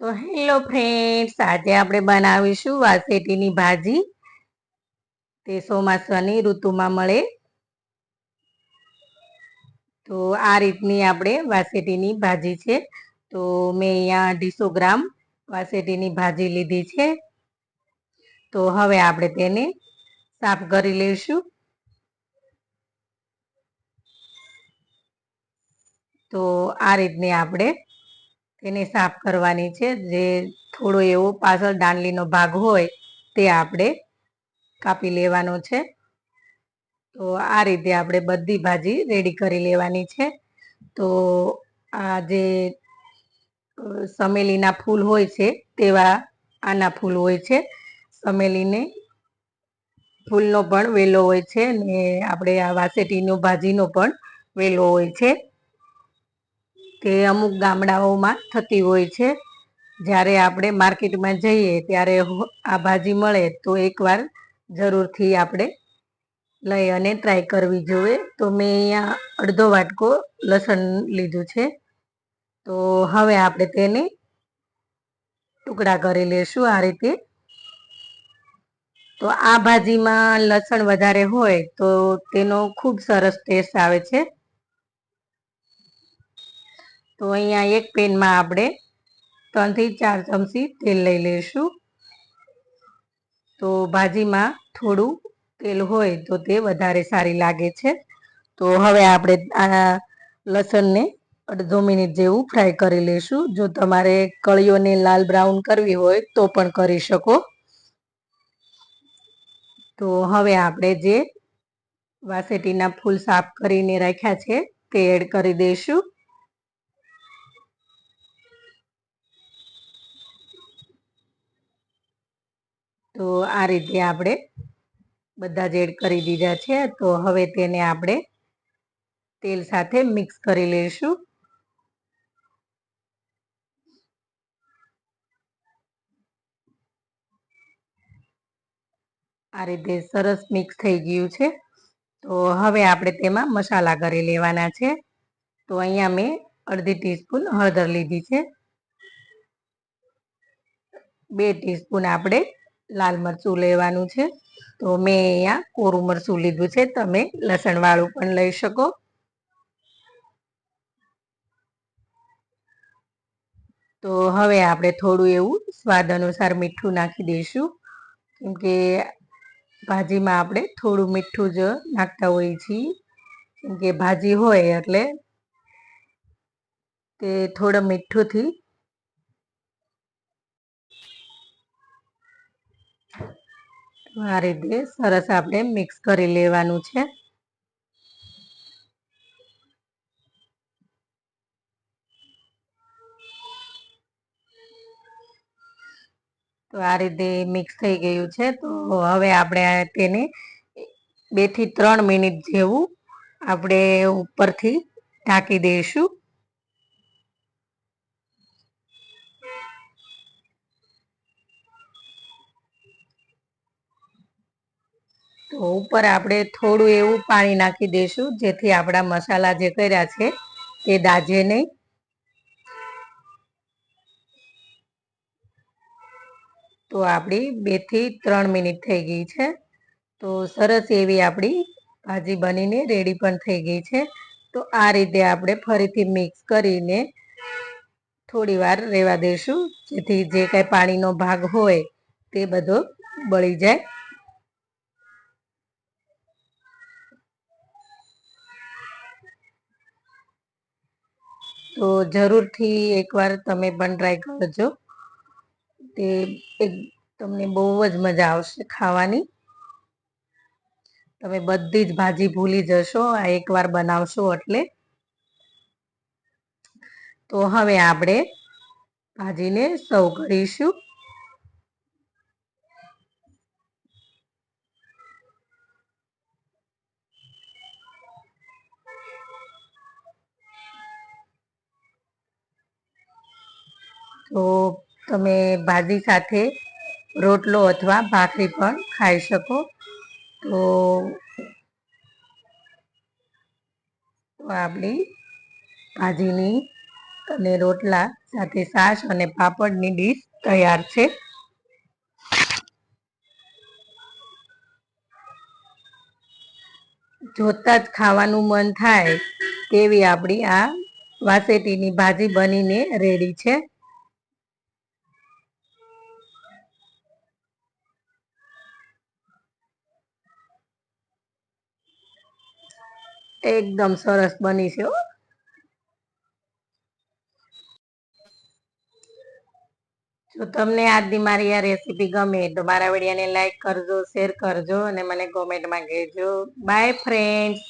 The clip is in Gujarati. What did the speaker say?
તો હેલો ફ્રેન્ડ્સ, આજે આપણે બનાવીશું વાસેટીની ભાજી. તે ચોમાસાની ઋતુમાં મળે. તો આ રીતની આપણે વાસેટીની ભાજી છે. તો મેં અહીંયા અઢીસો ગ્રામ વાસેટીની ભાજી લીધી છે. તો હવે આપણે તેને સાફ કરી લઈશું. તો આ રીતની આપણે તેને સાફ કરવાની છે. જે થોડો એવો પાછળ દાંડલીનો ભાગ હોય તે આપણે કાપી લેવાનો છે. તો આ રીતે આપણે બધી ભાજી રેડી કરી લેવાની છે. તો આ જે સમેલીના ફૂલ હોય છે તેવા આના ફૂલ હોય છે. સમેલીને ફૂલનો પણ વેલો હોય છે ને આપણે આ વાસેટીનો ભાજીનો પણ વેલો હોય છે. તે અમુક ગામડાઓમાં થતી હોય છે. જ્યારે આપણે માર્કેટમાં જઈએ ત્યારે આ ભાજી મળે તો એકવાર જરૂરથી આપણે લઈ અને ટ્રાય કરવી જોઈએ. તો મેં અહીંયા અડધો વાટકો લસણ લીધું છે. તો હવે આપણે તેને ટુકડા કરી લેશું આ રીતે. તો આ ભાજીમાં લસણ વધારે હોય તો તેનો ખૂબ સરસ ટેસ્ટ આવે છે. તો અહીંયા એક પેનમાં આપણે ત્રણથી ચાર ચમચી તેલ લઈ લઈશું. તો ભાજીમાં થોડું તેલ હોય તો તે વધારે સારી લાગે છે. તો હવે આપણે આ લસણને અડધો મિનિટ જેવું ફ્રાય કરી લઈશું. જો તમારે કળીઓને લાલ બ્રાઉન કરવી હોય તો પણ કરી શકો. તો હવે આપણે જે વાસેટીના ફૂલ સાફ કરીને રાખ્યા છે તે એડ કરી દઈશું. તો આ રીતે આપણે બધા જ એડ કરી દીધા છે. તો હવે તેને આપણે તેલ સાથે મિક્સ કરી લઈશું. આ રીતે સરસ મિક્સ થઈ ગયું છે. તો હવે આપણે તેમાં મસાલા કરી લેવાના છે. તો અહીંયા મેં અડધી ટીસ્પૂન હળદર લીધી છે. બે ટીસ્પૂન આપણે લાલ મરચું લેવાનું છે. તો મેં અહીંયા કોરું મરચું લીધું છે. તમે લસણવાળું પણ લઈ શકો. તો હવે આપણે થોડું એવું સ્વાદ અનુસાર મીઠું નાખી દઈશું. કેમ કે ભાજીમાં આપણે થોડું મીઠું જ નાખતા હોઈએ છીએ. કેમ કે ભાજી હોય એટલે તે થોડા મીઠુંથી આ રીતે સરસ આપણે મિક્સ કરી લેવાનું છે. તો આ રીતે મિક્સ થઈ ગયું છે. તો હવે આપણે તેને બેથી ત્રણ મિનિટ જેવું આપણે ઉપરથી ઢાંકી દઈશું. તો ઉપર આપણે થોડું એવું પાણી નાખી દઈશું, જેથી આપણા મસાલા જે કર્યા છે તે દાજે નહીં. તો આપણી બેથી ત્રણ મિનિટ થઈ ગઈ છે. તો સરસ એવી આપણી ભાજી બનીને રેડી પણ થઈ ગઈ છે. તો આ રીતે આપણે ફરીથી મિક્સ કરીને થોડી વાર રહેવા દઈશું, જેથી જે કાંઈ પાણીનો ભાગ હોય તે બધો બળી જાય. તો જરૂરથી એકવાર તમે પણ ટ્રાય કરજો. તે તમને બહુ જ મજા આવશે ખાવાની. તમે બધી જ ભાજી ભૂલી જશો, આ એકવાર બનાવશો એટલે. તો હવે આપણે ભાજીને સર્વ કરીશું. તો તમે ભાજી સાથે રોટલો અથવા ભાખરી પણ ખાઈ શકો. તો આપણી ભાજીની અને રોટલા સાથે છાશ અને પાપડની ડીશ તૈયાર છે. જોતા જ ખાવાનું મન થાય તેવી આપણી આ વાસેટીની ભાજી બનીને રેડી છે. એકદમ સરસ બની છે જો તમને આજની મારી આ રેસીપી ગમે તો મારા વિડીયોને લાઈક કરજો, શેર કરજો અને મને કોમેન્ટમાં કહેજો. By friends